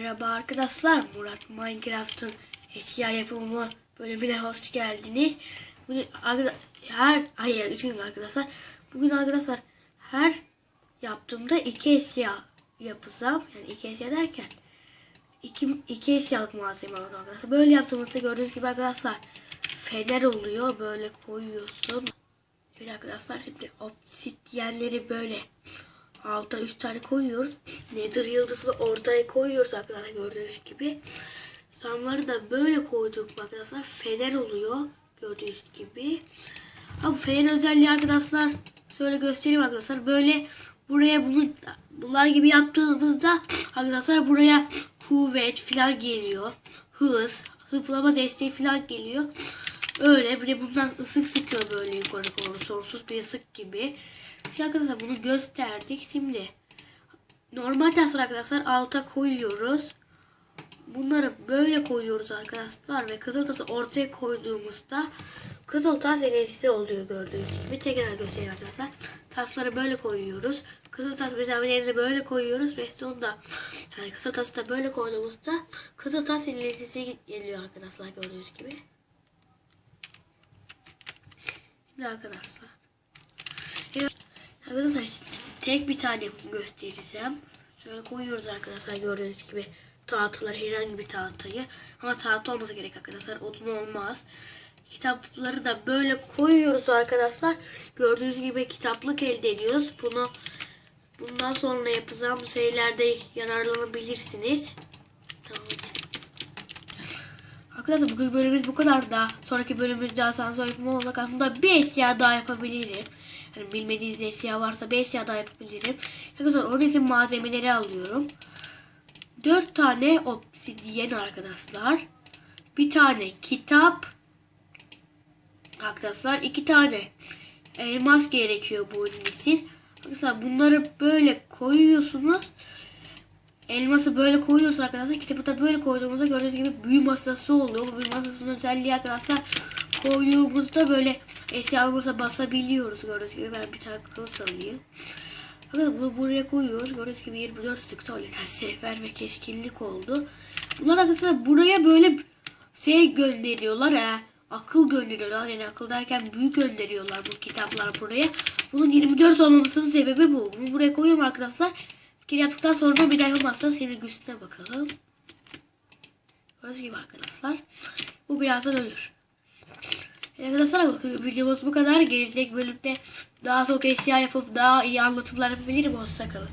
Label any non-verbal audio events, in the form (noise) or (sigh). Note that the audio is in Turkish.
Merhaba arkadaşlar. Murat Minecraft'ın eşya yapımı bölümüne hoş geldiniz. Bugün her hayır üzgünüm arkadaşlar. Bugün arkadaşlar her yaptığımda iki eşya yapacağım. Yani iki eşya derken iki, iki eşyalık malzeme alacağım arkadaşlar. Böyle yaptığımızda gördüğünüz gibi arkadaşlar fener oluyor. Böyle koyuyorsun. Evet arkadaşlar şimdi obsidyenleri böyle alta 3 tane koyuyoruz. Nether yıldızını ortaya koyuyoruz arkadaşlar gördüğünüz gibi. Samları da böyle koyduk arkadaşlar. Fener oluyor gördüğünüz gibi. Ha bu fener özelliği arkadaşlar şöyle göstereyim arkadaşlar. Böyle buraya bunu bunlar gibi yaptığımızda arkadaşlar buraya kuvvet falan geliyor. Hız, zıplama desteği falan geliyor. Öyle bir de bundan ısık sıkıyor böyle yukarı doğru sonsuz bir ısık gibi. Şimdi arkadaşlar bunu gösterdik. Şimdi normal taslar arkadaşlar alta koyuyoruz. Bunları böyle koyuyoruz arkadaşlar ve kızıl tası ortaya koyduğumuzda kızıl tas enerjisi oluyor gördüğünüz gibi. Tekrar göstereyim arkadaşlar. Tasları böyle koyuyoruz. Kızıl tas mesafelerini böyle koyuyoruz. Restonda da yani kızıl tası da böyle koyduğumuzda kızıl tas enerjisi geliyor arkadaşlar gördüğünüz gibi. Şimdi arkadaşlar. Arkadaşlar tek bir tane göstereceğim. Şöyle koyuyoruz arkadaşlar gördüğünüz gibi tahtalar herhangi bir tahtayı. Ama tahta olması gerek arkadaşlar. Odun olmaz. Kitapları da böyle koyuyoruz arkadaşlar. Gördüğünüz gibi kitaplık elde ediyoruz. Bunu bundan sonra yapacağım şeylerde yararlanabilirsiniz. Arkadaşlar bugün bölümümüz bu kadar da. Sonraki bölümümüzde asansör yapımı olacak. Aslında bir eşya daha yapabilirim. Yani bilmediğiniz eşya varsa bir eşya daha yapabilirim. Arkadaşlar onun için malzemeleri alıyorum. 4 tane obsidyen arkadaşlar. Bir tane kitap. Arkadaşlar iki tane elmas gerekiyor bu oyun için. Arkadaşlar bunları böyle koyuyorsunuz. Elması böyle koyuyoruz arkadaşlar. Kitabı da böyle koyduğumuzda gördüğünüz gibi büyü masası oluyor. Bu büyü masasının özelliği arkadaşlar koyduğumuzda böyle eşyalarımıza basabiliyoruz. Gördüğünüz gibi ben bir tane kılıç alayım. Arkadaşlar bunu buraya koyuyoruz. Gördüğünüz gibi 24 sık tuvaleten (laughs) sefer ve keskinlik oldu. Bunlar arkadaşlar buraya böyle şey gönderiyorlar ha. Akıl gönderiyorlar. Yani akıl derken büyük gönderiyorlar bu kitaplar buraya. Bunun 24 olmamasının sebebi bu. Bunu buraya koyuyorum arkadaşlar. Bir yaptıktan sonra bir daha yapamazsanız şimdi üstüne bakalım. Gördüğünüz gibi arkadaşlar. Bu birazdan ölür. Arkadaşlar bakın videomuz bu kadar. Gelecek bölümde daha çok eşya yapıp daha iyi anlatımlar yapabilirim. Hoşçakalın.